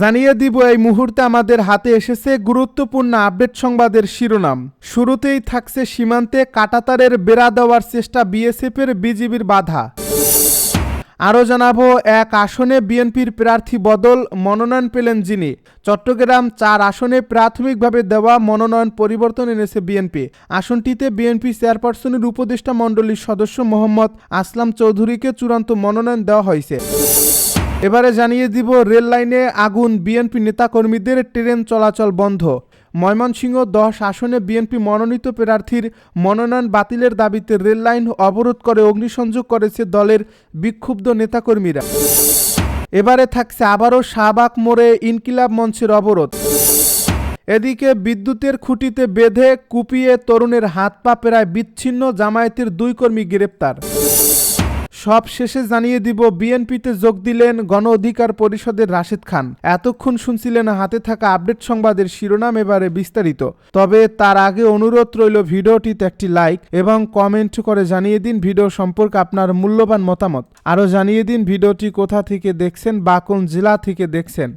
জানিয়ে দিব, এই মুহূর্তে আমাদের হাতে এসেছে গুরুত্বপূর্ণ আপডেট সংবাদের শিরোনাম। শুরুতেই থাকছে সীমান্তে কাটাতারের বেড়া দেওয়ার চেষ্টা বিএসএফের বিজিবির বাধা। আরও জানাব, এক আসনে বিএনপির প্রার্থী বদল, মনোনয়ন পেলেন যিনি। চট্টগ্রাম চার আসনে প্রাথমিকভাবে দেওয়া মনোনয়ন পরিবর্তন এনেছে বিএনপি। আসনটিতে বিএনপি চেয়ারপারসনের উপদেষ্টা মণ্ডলীর সদস্য মোহাম্মদ আসলাম চৌধুরীকে চূড়ান্ত মনোনয়ন দেওয়া হয়েছে। এবারে জানিয়ে দিব, রেল লাইনে আগুন, বিএনপি নেতাকর্মীদের ট্রেন চলাচল বন্ধ। ময়মনসিংহ দশ আসনে বিএনপি মনোনীত প্রার্থীর মনোনয়ন বাতিলের দাবিতে রেল লাইন অবরোধ করে অগ্নিসংযোগ করেছে দলের বিক্ষুব্ধ নেতাকর্মীরা। এবারে থাকছে আবারও শাহবাগ মোড়ে ইনকিলাব মঞ্চের অবরোধ। এদিকে বিদ্যুতের খুঁটিতে বেঁধে কুপিয়ে তরুণের হাত পা প্রায় বিচ্ছিন্ন জামায়াতের দুই কর্মী গ্রেপ্তার। সব শেষে জানিয়ে দিব, বিএনপিতে যোগ দিলেন গণ অধিকার পরিষদের রাশেদ খান। এতক্ষণ শুনছিলেন হাতে থাকা আপডেট সংবাদের শিরোনাম এবারে বিস্তারিত। তবে তার আগে অনুরোধ রইল ভিডিওটিতে একটি লাইক এবং কমেন্ট করে জানিয়ে দিন ভিডিও সম্পর্কে আপনার মূল্যবান মতামত। আরও জানিয়ে দিন ভিডিওটি কোথা থেকে দেখছেন বা কোন জেলা থেকে দেখছেন।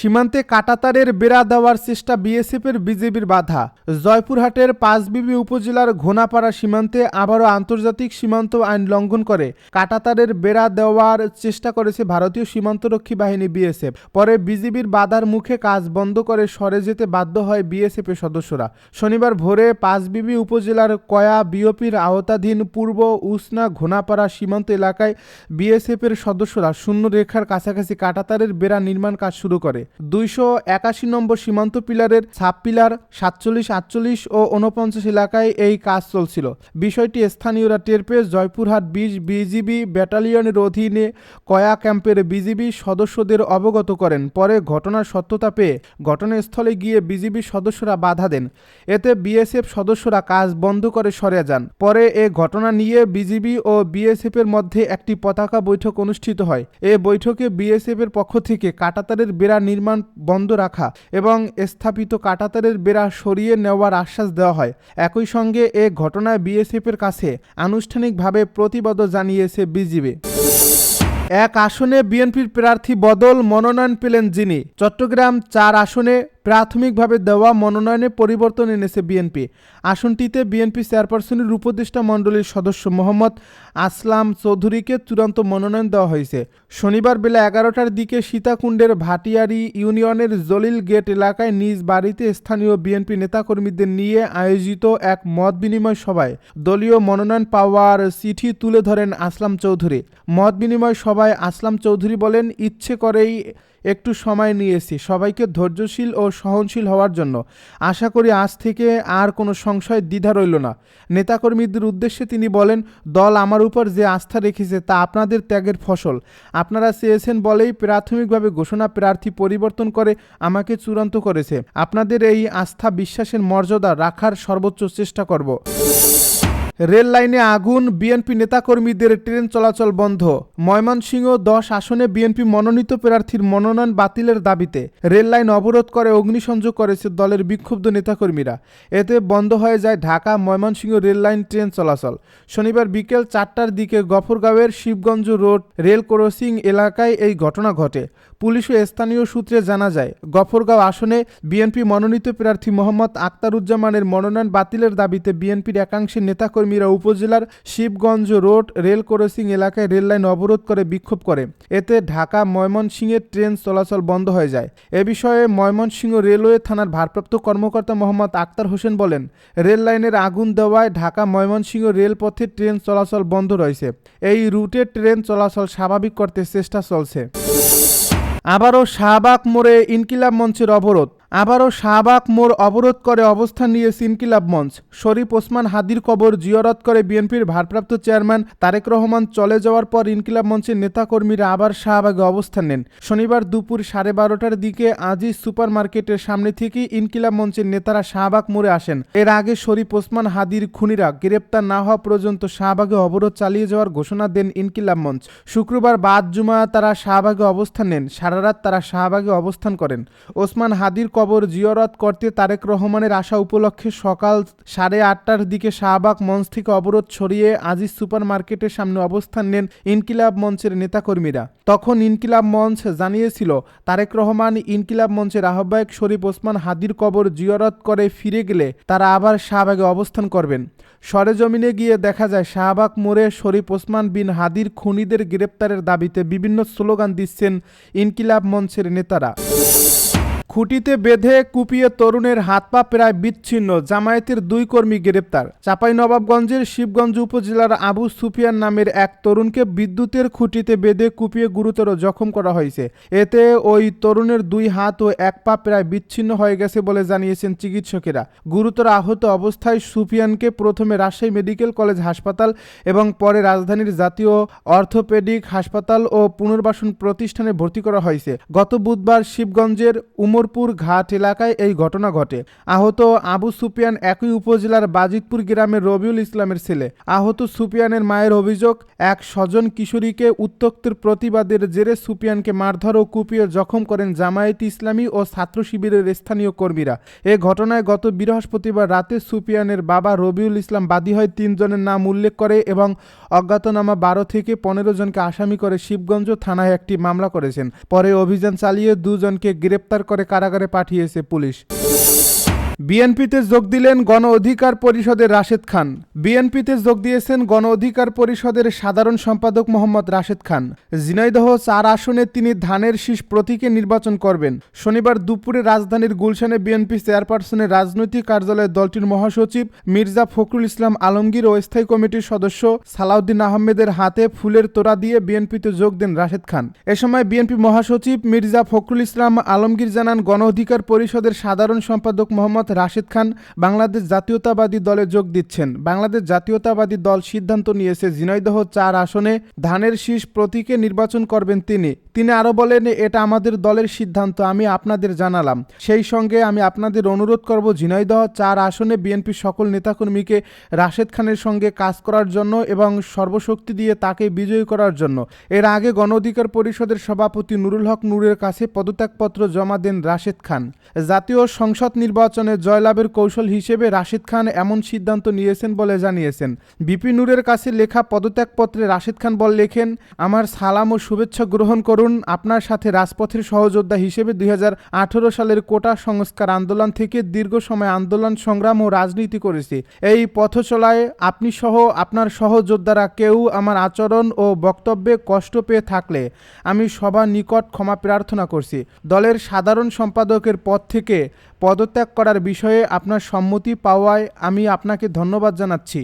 সীমান্তে কাটাতারের বেড়া দেওয়ার চেষ্টা বিএসএফের বিজেপির বাধা। জয়পুরহাটের পাঁচবিবি উপজেলার ঘোনাপাড়া সীমান্তে আবারও আন্তর্জাতিক সীমান্ত আইন লঙ্ঘন করে। কাটাতারের বেড়া দেওয়ার চেষ্টা করেছে ভারতীয় সীমান্তরক্ষী বাহিনী বিএসএফ। পরে বিজিবির বাধার মুখে কাজ বন্ধ করে সরে যেতে বাধ্য হয় বিএসএফের সদস্যরা। শনিবার ভোরে পাঁচবিবি উপজেলার কয়া বিওপির আওতাধীন পূর্ব উসনা ঘোনাপাড়া সীমান্ত এলাকায় বিএসএফের সদস্যরা শূন্য রেখার কাছাকাছি কাটাতারের বেড়া নির্মাণ কাজ শুরু করে। দুইশো একাশি নম্বর সীমান্ত পিলারের সাব পিলার সাতচল্লিশ, আটচল্লিশ ও উনপঞ্চাশ এলাকায় এই কাজ চলছিল। বিষয়টি স্থানীয়রা টের পেয়ে জয়পুরহাট বিশ বিজিবি ব্যাটালিয়নের অধীনে কয়া ক্যাম্পের বিজিবি সদস্যদের অবগত করেন। পরে ঘটনার সত্যতা পেয়ে ঘটনাস্থলে গিয়ে বিজিবি সদস্যরা বাধা দেন। এতে বিএসএফ সদস্যরা কাজ বন্ধ করে সরে যান। পরে এ ঘটনা নিয়ে বিজিবি ও বিএসএফ এর মধ্যে একটি পতাকা বৈঠক অনুষ্ঠিত হয়। এ বৈঠকে বিএসএফ এর পক্ষ থেকে কাটাতারের বেড়া নির্মাণ বন্ধ রাখা এবং স্থাপিত কাটাতারের বেড়া সরিয়ে নেওয়ার আশ্বাস দেওয়া হয়। একই সঙ্গে এ ঘটনায় বিএসএফের কাছে আনুষ্ঠানিকভাবে প্রতিবাদ জানিয়েছে বিজিবি। এক আসনে বিএনপির প্রার্থী বদল মনোনয়ন পেলেন যিনি। চট্টগ্রাম চার আসনে প্রাথমিকভাবে দেওয়া মনোনয়নে পরিবর্তন এনেছে বিএনপি। আসনটিতে বিএনপি চেয়ারপারসনের উপদেষ্টা মণ্ডলীর সদস্য মোহাম্মদ আসলাম চৌধুরীকে চূড়ান্ত মনোনয়ন দেওয়া হয়েছে। শনিবার বেলা এগারোটার দিকে সীতাকুণ্ডের ভাটিয়ারি ইউনিয়নের জলিল গেট এলাকায় নিজ বাড়িতে স্থানীয় বিএনপি নেতাকর্মীদের নিয়ে আয়োজিত এক মত বিনিময় সভায় দলীয় মনোনয়ন পাওয়ার চিঠি তুলে ধরেন আসলাম চৌধুরী। মত বিনিময় সভায় আসলাম চৌধুরী বলেন, ইচ্ছে করেই একটু সময় নিয়েছি। সবাইকে ধৈর্যশীল ও সহনশীল হওয়ার জন্য। আশা করি আজ থেকে আর কোনো সংশয়, দ্বিধা রইল না। নেতাকর্মীদের উদ্দেশ্যে তিনি বলেন, দল আমার উপর যে আস্থা রেখেছে তা আপনাদের ত্যাগের ফসল। আপনারা চেয়েছেন বলেই প্রাথমিকভাবে ঘোষণা প্রার্থী পরিবর্তন করে আমাকে চূড়ান্ত করেছে। আপনাদের এই আস্থা বিশ্বাসের মর্যাদা রাখার সর্বোচ্চ চেষ্টা করব। রেল লাইনে আগুন, বিএনপি নেতাকর্মীদের ট্রেন চলাচল বন্ধ। ময়মনসিংহ দশ আসনে বিএনপি মনোনীত প্রার্থীর মনোনয়ন বাতিলের দাবিতে রেল লাইন অবরোধ করে অগ্নিসংযোগ করেছে দলের বিক্ষুব্ধ নেতাকর্মীরা। এতে বন্ধ হয়ে যায় Dhaka, Mymensingh rail line train চলাচল। শনিবার বিকেল চারটার দিকে গফরগাঁওয়ের শিবগঞ্জ রোড রেল ক্রসিং এলাকায় এই ঘটনা ঘটে। পুলিশ ও স্থানীয় সূত্রে জানা যায়, গফরগাঁও আসনে বিএনপি মনোনীত প্রার্থী মোহাম্মদ আক্তারুজ্জামানের মনোনয়ন বাতিলের দাবিতে বিএনপির একাংশের নেতাকর্মীরা উপজেলার শিবগঞ্জ রোড, রেল ক্রসিং এলাকায় রেললাইন অবরোধ করে বিক্ষোভ করে। এতে ঢাকা ময়মনসিংহের ট্রেন চলাচল বন্ধ হয়ে যায়। এ বিষয়ে ময়মনসিংহ রেলওয়ে থানার ভারপ্রাপ্ত কর্মকর্তা মোহাম্মদ আক্তার হোসেন বলেন, রেল লাইনের আগুন দেওয়ায় ঢাকা ময়মনসিংহ রেলপথে ট্রেন চলাচল বন্ধ রয়েছে। এই রুটে ট্রেন চলাচল স্বাভাবিক করতে চেষ্টা চলছে। আবারও শাহবাগ মোড়ে ইনকিলাব মঞ্চের অবরোধ। আবারও শাহবাগ মোড় অবরোধ করে অবস্থান নিয়েছে ইনকিলাব মঞ্চ। শরীফ ওসমান হাদির কবর জিয়রত করে বিএনপির ভারপ্রাপ্ত চেয়ারম্যান তারেক রহমান চলে যাওয়ার পর ইনকিলাব মঞ্চের নেতাকর্মীরা আবার শাহবাগে অবস্থান নেন। শনিবার দুপুর সাড়ে বারোটার দিকে আজিজ সুপার মার্কেটের সামনে থেকেই ইনকিলাব মঞ্চের নেতারা শাহবাগ মোড়ে আসেন। এর আগে শরীফ ওসমান হাদির খুনিরা গ্রেপ্তার না হওয়া পর্যন্ত শাহবাগে অবরোধ চালিয়ে যাওয়ার ঘোষণা দেন ইনকিলাব মঞ্চ। শুক্রবার বাদ জুমা তারা শাহবাগে অবস্থান নেন। সারারাত তারা শাহবাগে অবস্থান করেন। ওসমান হাদির কবর জিয়রত করতে তারেক রহমানের আশা উপলক্ষে সকাল সাড়ে আটটার দিকে শাহবাগ মঞ্চ থেকে অবরোধ ছড়িয়ে আজিজ সুপার মার্কেটের সামনে অবস্থান নেন ইনকিলাব মঞ্চের নেতাকর্মীরা। তখন ইনকিলাব মঞ্চ জানিয়েছিল, তারেক রহমান ইনকিলাব মঞ্চের আহ্বায়ক শরীফ ওসমান হাদির কবর জিয়রত করে ফিরে গেলে তারা আবার শাহবাগে অবস্থান করবেন। সরেজমিনে গিয়ে দেখা যায়, শাহবাগ মোড়ে শরীফ ওসমান বিন হাদির খুনিদের গ্রেপ্তারের দাবিতে বিভিন্ন স্লোগান দিচ্ছেন ইনকিলাব মঞ্চের নেতারা। খুঁটিতে বেঁধে কুপিয়ে তরুণের হাত পা প্রায় বিচ্ছিন্ন, জামায়াতের দুই কর্মী গ্রেপ্তার। চাঁপাইনবাবগঞ্জের শিবগঞ্জ উপজেলার আবু সুফিয়ান নামের এক তরুণকে বিদ্যুতের খুঁটিতে বেঁধে কুপিয়ে গুরুতর জখম করা হয়েছে। এতে ওই তরুণের দুই হাত ও এক পা প্রায় বিচ্ছিন্ন হয়ে গেছে বলে জানিয়েছেন চিকিৎসকেরা। গুরুতর আহত অবস্থায় সুফিয়ানকে প্রথমে রাজশাহী মেডিকেল কলেজ হাসপাতাল এবং পরে রাজধানীর জাতীয় অর্থোপেডিক হাসপাতাল ও পুনর্বাসন প্রতিষ্ঠানে ভর্তি করা হয়েছে। গত বুধবার শিবগঞ্জের উমরপুর ঘাট এলাকায় এই ঘটনা ঘটে। আহত আবু সুফিয়ান একই উপজেলার বাজিতপুর গ্রামের রবিউল ইসলামের ছেলে। আহত সুফিয়ানের মায়ের অভিযোগ, এক স্বজন কিশোরীকে উত্তক্তের প্রতিবাদের জেরে সুপিয়ানকে মারধর ও কুপিয়ে জখম করেন জামায়াত ইসলামী ও ছাত্র শিবিরের স্থানীয় কর্মীরা। এ ঘটনায় গত বৃহস্পতিবার রাতে সুফিয়ানের বাবা রবিউল ইসলাম বাদী হয় তিনজনের নাম উল্লেখ করে এবং অজ্ঞাতনামা বারো থেকে পনেরো জনকে আসামি করে শিবগঞ্জ থানায় একটি মামলা করেছেন। পরে অভিযান চালিয়ে দুজনকে গ্রেপ্তার করে কারাগারে পাঠিয়েছে পুলিশ। বিএনপিতে যোগ দিলেন গণ অধিকার পরিষদের রাশেদ খান। বিএনপিতে যোগ দিয়েছেন গণ অধিকার পরিষদের সাধারণ সম্পাদক মোহাম্মদ রাশেদ খান। ঝিনাইদহ চার আসনে তিনি ধানের শীষ প্রতীকে নির্বাচন করবেন। শনিবার দুপুরে রাজধানীর গুলশানে বিএনপি চেয়ারপারসনের রাজনৈতিক কার্যালয়ে দলটির মহাসচিব মির্জা ফখরুল ইসলাম আলমগীর ও স্থায়ী কমিটির সদস্য সালাউদ্দিন আহমেদের হাতে ফুলের তোড়া দিয়ে বিএনপিতে যোগ দেন রাশেদ খান। এ সময় বিএনপি মহাসচিব মির্জা ফখরুল ইসলাম আলমগীর জানান, গণ অধিকার পরিষদের সাধারণ সম্পাদক মোহাম্মদ রাশেদ খান বাংলাদেশ জাতীয়তাবাদী দলে যোগ দিচ্ছেন। বাংলাদেশ জাতীয়তাবাদী দল সিদ্ধান্ত নিয়েছে ঝিনাইদহ চার আসনে ধানের শীষ প্রতীকে নির্বাচন করবেন তিনি। তিনি আরও বলেন, এটা আমাদের দলের সিদ্ধান্ত, আমি আপনাদের জানালাম। সেই সঙ্গে আমি আপনাদের অনুরোধ করব, ঝিনাইদহ চার আসনে বিএনপির সকল নেতাকর্মীকে রাশেদ খানের সঙ্গে কাজ করার জন্য এবং সর্বশক্তি দিয়ে তাকে বিজয়ী করার জন্য। এর আগে গণ অধিকার পরিষদের সভাপতি নুরুল হক নূরের কাছে পদত্যাগপত্র জমা দেন রাশেদ খান। জাতীয় সংসদ নির্বাচনে জয়লাভের কৌশল হিসেবে রাশিদ খান এমন সিদ্ধান্ত নিয়েছেন বলে জানিয়েছেন। বিপি নূরের কাছে লেখা পদত্যাগপত্রে রাশিদ খান বল লেখেন, আমার সালাম ও শুভেচ্ছা গ্রহণ করুন আপনার সাথে রাজপথের সহযোদ্ধা হিসেবে দু হাজার আঠারো সালের কোটা সংস্কার আন্দোলন থেকে দীর্ঘ সময় আন্দোলন, সংগ্রাম ও রাজনীতি করেছি। এই পথ চলায় আপনি সহ আপনার সহযোদ্ধারা কেউ আমার আচরণ ও বক্তব্যে কষ্ট পেয়ে থাকলে আমি সবার নিকট ক্ষমা প্রার্থনা করছি। দলের সাধারণ সম্পাদকের পদ থেকে পদত্যাগ করার বিষয়ে আপনার সম্মতি পাওয়ায় আমি আপনাকে ধন্যবাদ জানাচ্ছি।